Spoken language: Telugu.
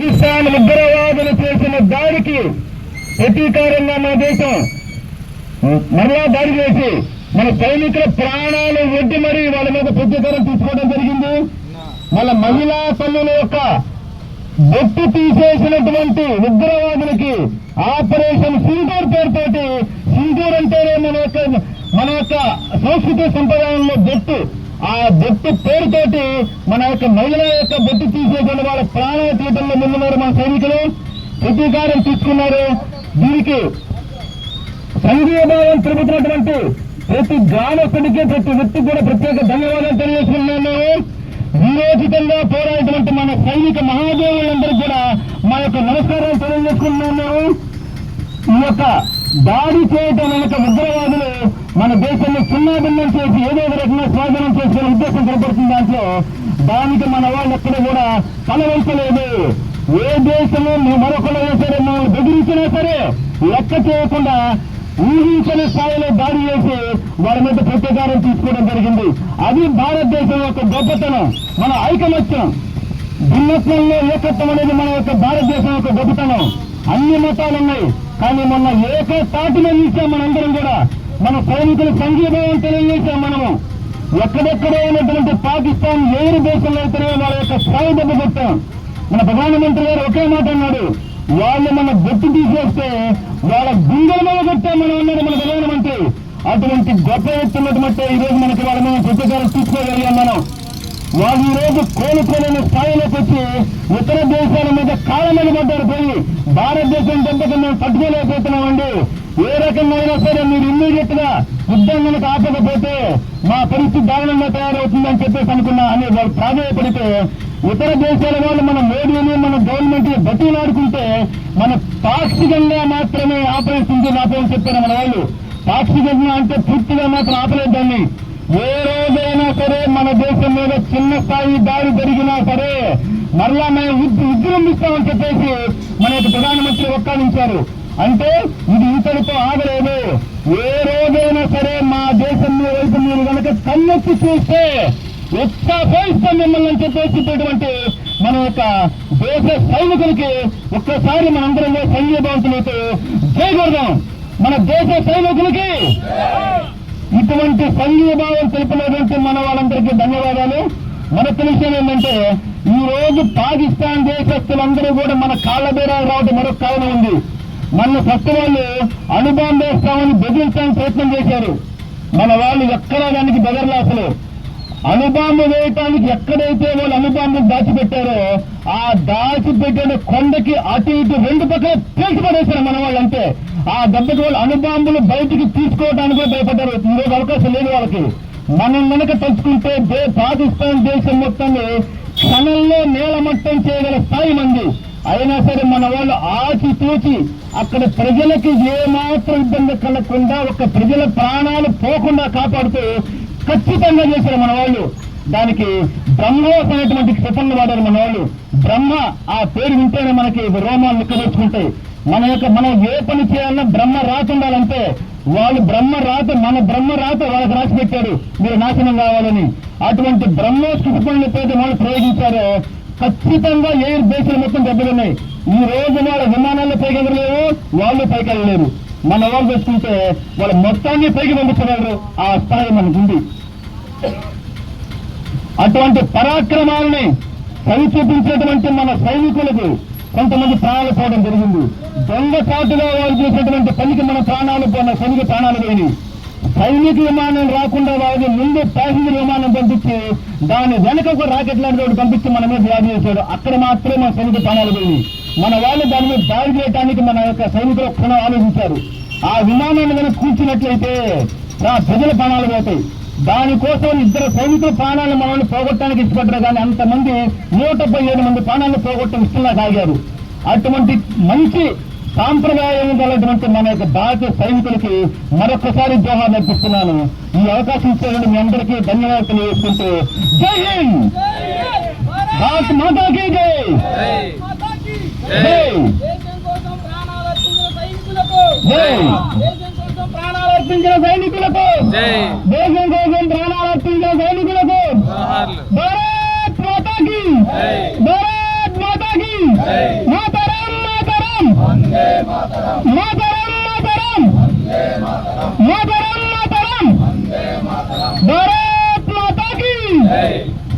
పాకిస్తాన్ ఉగ్రవాదులు చేసిన దాడికి ప్రతీకారంగా మన దేశం మరలా దాడి చేసి మన సైనికుల ప్రాణాలు ఒడ్డి మరీ వాళ్ళ మీద ప్రతీకారం తీసుకోవడం జరిగింది. మన మహిళా పనుల యొక్క బొట్టు తీసేసినటువంటి ఉగ్రవాదులకి ఆపరేషన్ సింధూర్ పేరుతోటి సింధూర్ అంటేనే మన యొక్క మన యొక్క సంస్కృతి సంప్రదాయంలో బొట్టు. ఆ బొట్టు పేరుతోటి మన యొక్క మహిళ యొక్క బొట్టు తీసేటువంటి వాళ్ళ ప్రాణ తీయటంలో ముందున్నారు మన సైనికులు. ప్రతీకారం తీసుకున్నారు. దీనికి సంఘీయభావం తెలుపుతున్నటువంటి ప్రతి గ్రామస్తుడికి ప్రతి వ్యక్తికి కూడా ప్రత్యేక ధన్యవాదాలు తెలియజేసుకున్నాను విరోచితంగా పోరాడినటువంటి మన సైనిక మహాదేవులందరూ కూడా మా యొక్క నమస్కారాలు తెలియజేసుకున్నాను ఈ యొక్క దాడి చేయటం యొక్క ఉగ్రవాదులు మన దేశంలో చిన్నాభిన్నం చేసి ఏదో ఒక రకంగా స్వాధీనం చేసుకునే ఉద్దేశం కనపడుతుంది దాంట్లో దానికి మన వాళ్ళు ఎక్కడ కూడా తలవంచలేదు ఏ దేశము మరొకరైనా సరే మనల్ని బెదిరించినా సరే లెక్క చేయకుండా ఊహించని స్థాయిలో దాడి చేసి వారి మీద ప్రతీకారం తీసుకోవడం జరిగింది. అది భారతదేశం యొక్క గొప్పతనం మన ఐకమత్యం. భిన్నత్వంలో ఏకత్వం అనేది మన యొక్క భారతదేశం యొక్క గొప్పతనం. అన్ని మతాలు ఉన్నాయి కానీ మొన్న ఏక తాటిన నిలిచాం మనందరం కూడా. మన సైనికులు సంఘీభావం తెలియజేశాం మనము ఎక్కడెక్కడో ఉన్నటువంటి పాకిస్తాన్ ఏరు దేశంలో అయితేనే వాళ్ళ యొక్క స్థాయి దెబ్బ కొట్టాం. మన ప్రధానమంత్రి గారు ఒకే మాట అన్నాడు వాళ్ళు మన గుర్తు తీసేస్తే వాళ్ళ గుండెల మీద కొట్టాం మనం అన్నాడు మన ప్రధానమంత్రి అటువంటి గొప్ప ఎత్తున్నటువంటి ఈ రోజు మనకి వాళ్ళ మీద ప్రతీకారం తీసుకోగలిగాం మనం. వాళ్ళు ఈ రోజు కోలుకోలేని స్థాయిలోకి వచ్చి ఇతర దేశాల మీద కాళ్ళ పడ్డారు పోయి భారతదేశం దెబ్బకి మేము పట్టుకోలేకపోతున్నామండి ఏ రకంగా సరే మీరు ఇమ్మీడియట్గా యుద్ధం కనుక ఆపకపోతే మా పరిస్థితి దారుణంగా తయారవుతుందని చెప్పేసి అనుకున్నా అని వాళ్ళు ప్రాధాన్యపడితే ఇతర దేశాల వాళ్ళు మన మోడీని మన గవర్నమెంట్ బతిలాడుకుంటే మన పాక్షికంగా మాత్రమే ఆపరేషన్ ఆపేయని చెప్పారు మన వాళ్ళు. పాక్షికంగా అంటే పూర్తిగా మాత్రం ఆపలేదాన్ని ఏ రోజైనా సరే మన దేశం మీద చిన్న స్థాయి దాడి జరిగినా సరే మరలా మేము ఉద్- విజృంభిస్తామని చెప్పేసి మన యొక్క ప్రధానమంత్రి ఒక్కానించారు అంటే ఇది ఇతడితో ఆగలేదు. ఏ రోజైనా సరే మా దేశం మీద వైపు మీరు కనుక కన్నెత్తి చూస్తే ఉత్సాహిస్తాం మిమ్మల్ని చెప్పేసినటువంటి మన యొక్క దేశ సైనికులకి ఒక్కసారి మనందరం కూడా సంఘీభావంతులతో చేయకూడదాం మన దేశ సైనికులకి ఇటువంటి సంఘీభావం తెలిపినటువంటి మన వాళ్ళందరికీ ధన్యవాదాలు. మరొక విషయం ఏంటంటే ఈ రోజు పాకిస్తాన్ దేశస్తులందరూ కూడా మన కాళ్ళ బేరాలు రావడం మరొక కారణం ఉంది. మన ఫస్ట్ వాళ్ళు అణుబాంబు వేస్తామని బెదిరించడానికి ప్రయత్నం చేశారు. మన వాళ్ళు ఎక్కడా దానికి బెదర్లు అసలు. అణుబాంబు వేయటానికి ఎక్కడైతే వాళ్ళు అణుబాంబు దాచిపెట్టారో ఆ దాచిపెట్టిన కొండకి అటు ఇటు రెండు పక్కల పేల్చి పడేశారు మన వాళ్ళు అంతే ఆ దెబ్బకి వాళ్ళు అణుబాంబులు బయటికి తీసుకోవడానికి భయపడ్డారు. ఈ అవకాశం లేదు వాళ్ళకి. మనం వెనక తలుచుకుంటే పాకిస్తాన్ దేశం మొత్తాన్ని క్షణంలో నేలమట్టం చేయగల స్థాయి మంది. అయినా సరే మన వాళ్ళు ఆచి తూచి అక్కడ ప్రజలకి ఏమాత్రం ఇబ్బంది కలగకుండా ఒక ప్రజల ప్రాణాలు పోకుండా కాపాడుతూ ఖచ్చితంగా చేశారు మన వాళ్ళు. దానికి బ్రహ్మోస్ అనేటువంటి క్షిపణులు వాడారు మన వాళ్ళు. బ్రహ్మ ఆ పేరు వింటేనే మనకి రోమాలు నిక్కదొచ్చుకుంటాయి మన యొక్క మనం ఏ పని చేయాలన్నా బ్రహ్మ రాత ఉండాలంటే వాళ్ళు బ్రహ్మ రాత మన బ్రహ్మ రాత వాళ్ళకి రాసి పెట్టారు మీరు నాశనం కావాలని. అటువంటి బ్రహ్మోస్ క్షిపణులు ఎప్పుడైతే వాళ్ళు ప్రయోగించారో ఖచ్చితంగా ఎయిర్ బేస్లు మొత్తం దెబ్బలున్నాయి ఈ రోజు వాళ్ళ విమానాల్లో పైకి వాళ్ళు పైకి వెళ్ళలేరు. మన వాళ్ళు తెచ్చుకుంటే వాళ్ళ మొత్తాన్ని పైకి పంపించగలరు. ఆ స్థాయి మనకుంది అటువంటి పరాక్రమాలని సరి చూపించేటువంటి మన సైనికులకు కొంతమంది ప్రాణాలు పోవడం జరిగింది. దొంగచాటుగా వాళ్ళు చేసినటువంటి పనికి మన ప్రాణాలు మన సైనిక ప్రాణాలు పోయినాయి. సైనిక విమానం రాకుండా వాళ్ళకి ముందు ప్యాసింజర్ విమానం పంపించి దాని వెనక ఒక రాకెట్ లాంటి ఒకటి పంపించి మన మీద దాడి చేశాడు. అక్కడ మాత్రమే మన సైనిక ప్రాణాలు పోయినాయి మన వాళ్ళు దాని మీద దాడి చేయడానికి మన యొక్క సైనికులు క్షణం ఆలోచించారు. ఆ విమానాన్ని కనుక కూర్చున్నట్లయితే ప్రజల ప్రాణాలు పోతాయి. దానికోసం ఇద్దరు సైనికుల ప్రాణాలను మనల్ని పోగొట్టడానికి ఇష్టపడ్డారు. కానీ అంతమంది నూట ఏడు మంది ప్రాణాలను పోగొట్టడం ఇష్టంగా సాగారు. అటువంటి మంచి సాంప్రదాయం గలటువంటి మన యొక్క భారత సైనికులకి మరొకసారి జోహార్ నేర్పిస్తున్నాను. ఈ అవకాశం ఇచ్చినటువంటి మీ అందరికీ ధన్యవాదాలు తెలియజేసుకుంటూ జై హింద్! భారత్ మాతాకి జై! జై! ప్రాణాలు అర్పించిన సైనికులకు! దేశం కోసం ప్రాణాలు అర్పించిన సైనికులకు! జై! దేశం માતરમ. માતરમ. માતરમ. માતરમ. ભારત માતા કી. જય.